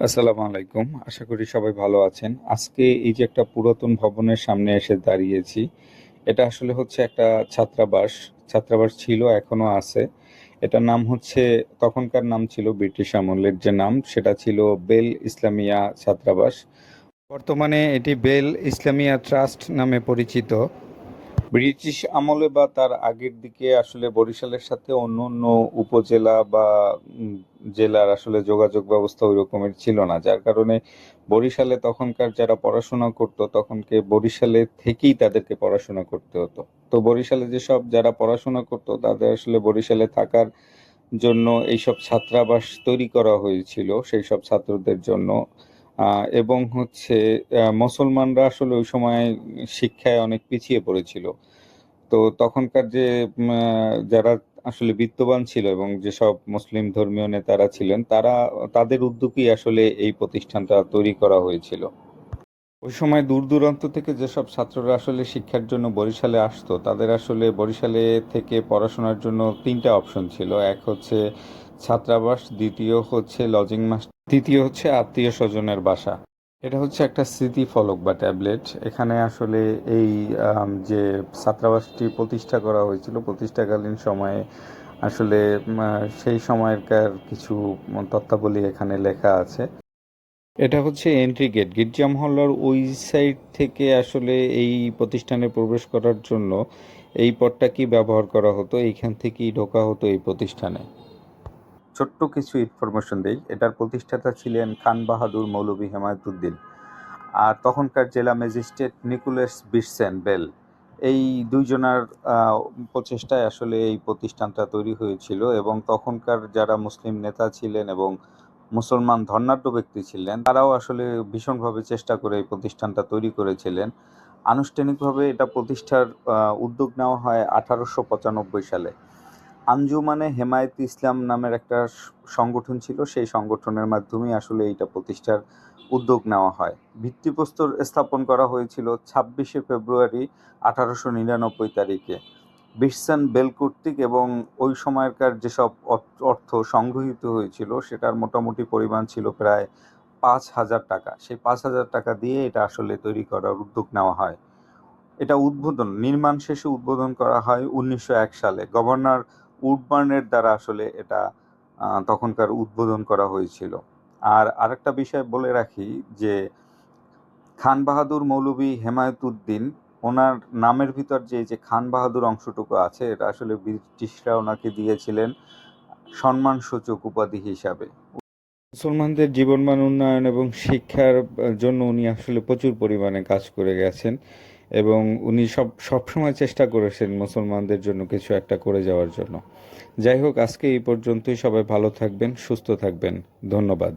আসসালামু আলাইকুম। আশা করি সবাই ভালো আছেন। আজকে এই যে একটা পুরাতন ভবনের সামনে এসে দাঁড়িয়েছি, এটা আসলে হচ্ছে একটা ছাত্রাবাস। ছাত্রাবাস ছিল, এখনও আছে। এটার নাম হচ্ছে, তখনকার নাম ছিল ব্রিটিশ আমলের যে নাম, সেটা ছিল বেল ইসলামিয়া ছাত্রাবাস। বর্তমানে এটি বেল ইসলামিয়া ট্রাস্ট নামে পরিচিত। ব্রিটিশ আমলে বা তার আগের দিকে আসলে বরিশালের সাথে অন্য অন্য উপজেলা বা জেলার আসলে যোগাযোগ ব্যবস্থা ওই রকমের ছিল না। যার কারণে বরিশালে তখনকার যারা পড়াশোনা করতো, তখনকে বরিশালে থেকেই তাদেরকে পড়াশোনা করতে হতো। তো বরিশালে যেসব যারা পড়াশোনা করতো, তাদের আসলে বরিশালে থাকার জন্য এইসব ছাত্রাবাস তৈরি করা হয়েছিল সেই সব ছাত্রদের জন্য। এবং হচ্ছে মুসলমানরা আসলে ওই সময় শিক্ষায় অনেক পিছিয়ে পড়েছিল। তো তখনকার যে যারা আসলে বিত্তবান ছিল এবং যেসব মুসলিম ধর্মীয় নেতারা ছিলেন, তারা, তাদের উদ্যোগেই আসলে এই প্রতিষ্ঠানটা তৈরি করা হয়েছিল। ওই সময় দূর দূরান্ত থেকে যেসব ছাত্ররা আসলে শিক্ষার জন্য বরিশালে আসতো, তাদের আসলে বরিশালে থেকে পড়াশোনার জন্য তিনটা অপশন ছিল। এক হচ্ছে ছাত্রাবাস, দ্বিতীয় হচ্ছে লজিং মাস্টার তৃতীয় হচ্ছে আত্মীয় স্বজনের বাসা। এটা হচ্ছে একটা স্মৃতি ফলক বা ট্যাবলেট এখানে আসলে এই যে ছাত্রাবাসটি প্রতিষ্ঠা করা হয়েছিল, প্রতিষ্ঠাকালীন সময়ে আসলে সেই সময়কার কিছু তত্ত্বাবলী এখানে লেখা আছে। এটা হচ্ছে এন্ট্রি গেট গির্জা মহল্লার ওই সাইড থেকে আসলে এই প্রতিষ্ঠানে প্রবেশ করার জন্য এই পথটা কি ব্যবহার করা হতো? এইখান থেকেই ঢোকা হতো এই প্রতিষ্ঠানে। ছোট্ট কিছু ইনফরমেশন দেই। এটার প্রতিষ্ঠাতা ছিলেন খান বাহাদুর মৌলভী হেমায়তুদ্দিন। আর তখনকার জেলা ম্যাজিস্ট্রেট নিকোলাস বিরসেন বেল। এই দুইজনার প্রচেষ্টায় আসলে এই প্রতিষ্ঠানটা তৈরি হয়েছিল এবং তখনকার যারা মুসলিম নেতা ছিলেন এবং মুসলমান ধর্নাঢ্য ব্যক্তি ছিলেন, তারাও আসলে ভীষণভাবে চেষ্টা করে এই প্রতিষ্ঠানটা তৈরি করেছিলেন। আনুষ্ঠানিকভাবে এটা প্রতিষ্ঠার উদ্যোগ নেওয়া হয় আঠারোশো পঁচানব্বই সালে। আঞ্জুমানে হেমায়েত ইসলাম নামের একটা সংগঠন ছিল। সেই সংগঠনের মাধ্যমেই আসলে এইটা প্রতিষ্ঠার উদ্যোগ নেওয়া হয়। ভিত্তিপ্রস্তর স্থাপন করা হয়েছিল ছাব্বিশে ফেব্রুয়ারি আঠারোশো নিরানব্বই তারিখে। বিরসান বেল কর্তৃক এবং ওই সময়কার যেসব অর্থ সংগৃহীত হয়েছিল, সেটার মোটামুটি পরিমাণ ছিল প্রায় পাঁচ হাজার টাকা। সেই পাঁচ হাজার টাকা দিয়ে এটা আসলে তৈরি করার উদ্যোগ নেওয়া হয়। এটা উদ্বোধন, নির্মাণ শেষে উদ্বোধন করা হয় উনিশশো এক সালে। গভর্নর উডবার্নের দ্বারা আসলে এটা তখনকার উদ্বোধন করা হয়েছিল। আর আরেকটা বিষয় বলে রাখি যে, খান বাহাদুর মৌলভী হেমায়তুদ্দিন ওনার নামের ভিতর যে যে খান বাহাদুর অংশটুকু আছে, এটা আসলে ব্রিটিশরা ওনাকে দিয়েছিলেন সম্মানসূচক উপাধি হিসাবে। মুসলমানদের জীবনমান উন্নয়ন এবং শিক্ষার জন্য উনি আসলে প্রচুর পরিমাণে কাজ করে গেছেন। এবং উনি সব সবসময় চেষ্টা করেছেন মুসলমানদের জন্য কিছু একটা করে যাওয়ার জন্য। যাই হোক, আজকে এই পর্যন্তই। সবাই ভালো থাকবেন, সুস্থ থাকবেন। ধন্যবাদ।